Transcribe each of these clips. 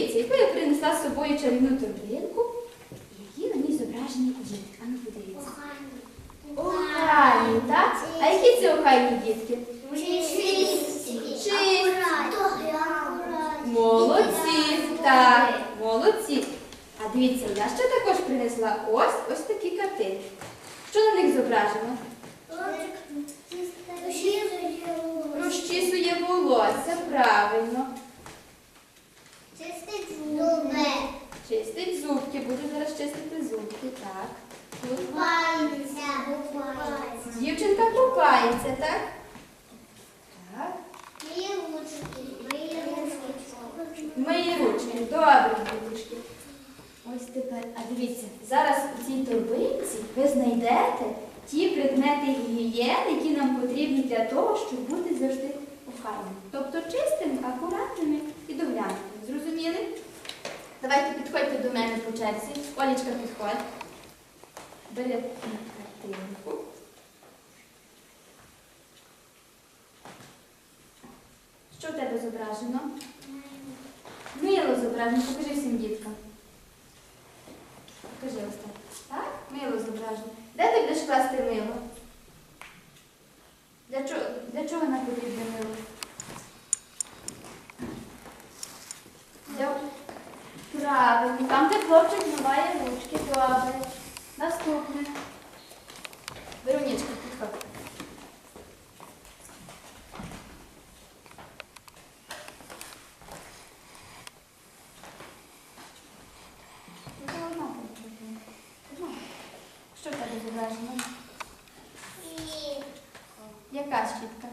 Подивіться, яку я принесла з собою чарівну торбинку, які на ній зображені дітки. А ну подивіться. Охайні, так? А які це охайні дітки? Молодці, так, молодці. А дивіться, я ще також принесла ось ось такі картинки. Що на них зображено? Розчісує волосся, правильно. Зараз чистити зубки, так. Тут дівчинка купається, так? Так. Мої ручки, добре, діточки. Ось тепер, а дивіться, зараз у цій торбинці ви знайдете ті предмети гігієни, які нам потрібні для того, щоб бути завжди охайними. Тобто чистими, акуратними і доглянутими. Зрозуміли? Давайте підходьте до мене по черзі. Олічка, підходь. Бери картинку. Що в тебе зображено? Мило зображено. Покажи всім діткам. Покажи ось так. Так? Мило зображено. Де ти будеш класти мило? Для чого, для чого нам потрібне мило? Для... Правильно. Там, де хлопчик змиває ручки. Добре. Наступне. Веронічка, підходь. Що в тебе зображено? Яка щітка?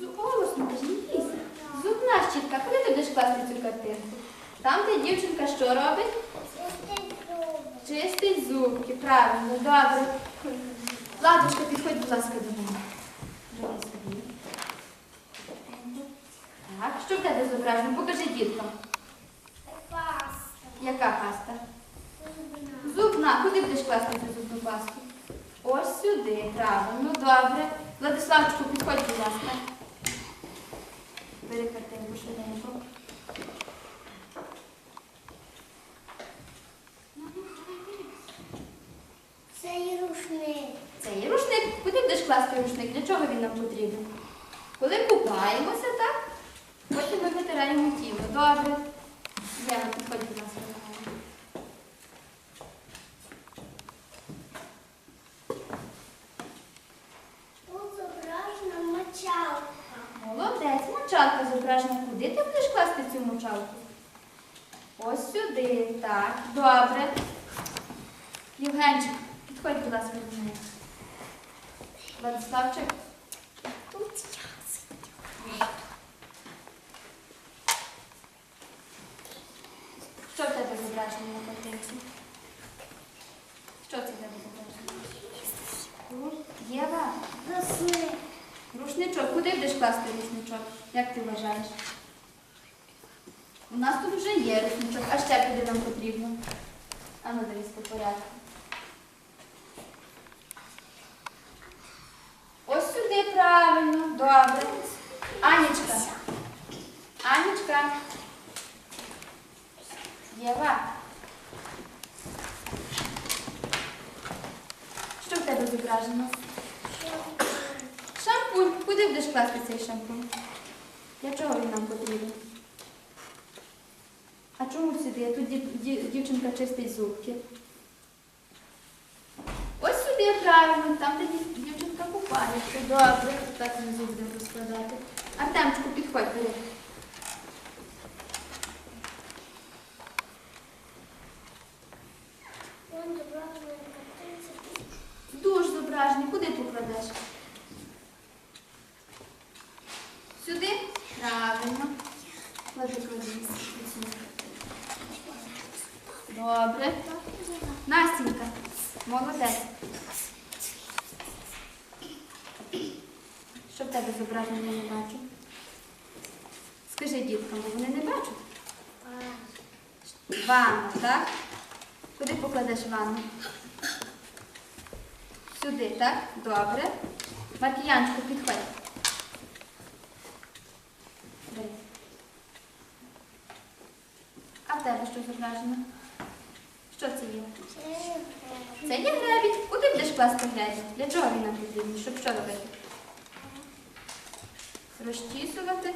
Зу- Голосно кажи, не бійся. Зубна щітка. Куди ти будеш класти цю картинку? Там, де дівчинка що робить? Чистить зубки. Правильно, добре. Ладушка, підходь, будь ласка, до мене. Так, що в тебе зображено? Покажи діткам. Яка паста? Зубна. Зубна. Куди будеш класти цю зубну пасту? Ось сюди. Правильно, добре. Владиславчику, підходь, будь ласка. Бери картинку швиденько. Ну, ну, давай, бери. Це є Куди будеш? Для чого він нам потрібен? Коли купаємося, так? Потім ми витираємо тіло. Добре. Єва, підходь, будь ласка. до мене. Молодець, мочалка зображена. Куди ти будеш класти цю мочалку? Ось сюди. Так, добре. Євгенчик, підходь, будь ласка, до мене. Владиславчик. Що в тебе зображено на картинці? Що це в тебе зображено? Єва, рушничок. Куди будеш класти рушничок? Як ти вважаєш? У нас тут вже є рушничок, а ще куди нам потрібно? А ну дивись по порядку. Ось сюди правильно, добре. Анічка. Анічка. Єва. Що в тебе зображено? Шампунь. Куди будеш класти цей шампунь? Для чого він нам потрібен? А чому сюди? Тут дів- дів- дівчинка чистить зубки. Ось сюди правильно, там, де дівчинка. Добре, так зуб будемо розкладати. Артемчику, підходь, бери. Душ зображений. Куди покладеш? Сюди? Правильно. Клади, клади. Добре. Настінька. Молодець. Що в тебе зображено, я не бачу? Скажи діткам, бо вони не бачать. Ванна, так? Куди покладеш ванну? Сюди, так? Добре. Маркіянчику, підходь. Бери. що зображено? Що це є? Це є гребінь. Куди будеш класти гребінь? Для чого він нам потрібен? Щоб що робити? Розчісувати.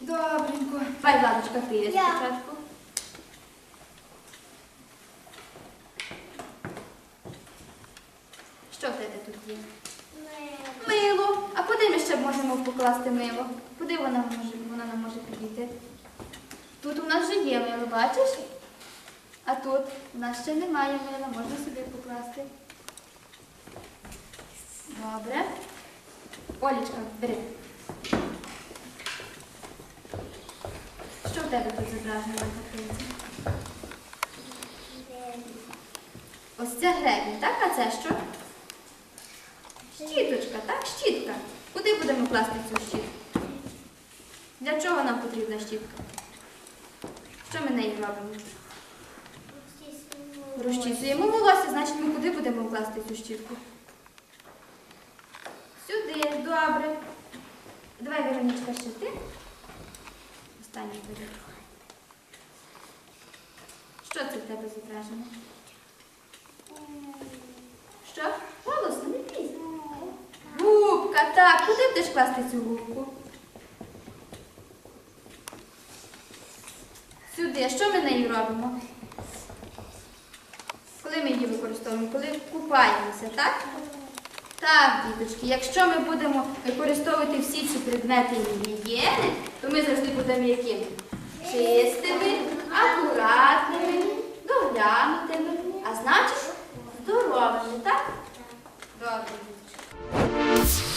Добренько. Давай, Владочка, ти спочатку. Що в тебе тут є? Мило. А куди ми ще можемо покласти мило? Куди вона може, вона нам може підійти? Тут у нас вже є мило, бачиш? А тут у нас ще немає мила, можна собі покласти. Добре. Олічка, бери. Що в тебе тут зображено на картинці? Ось це гребінь, так? А це що? Щіточка, так? Щітка. Куди будемо класти цю щітку? Для чого нам потрібна щітка? Що ми нею робимо? Розчісуємо волосся, значить ми куди будемо класти цю щітку? Добре. Давай, Веронічка, ще ти. Останній бери. Що це в тебе зображено? Що? Голосно, не бійся. Губка, так. Куди будеш класти цю губку? Сюди. Що ми нею робимо? Коли ми її використовуємо? Коли купаємося, так? Так, діточки, якщо ми будемо використовувати всі ці предмети гігієни, то ми завжди будемо якими? Чистими, акуратними, доглянутими, а значить здоровими, так? Добре, діточки.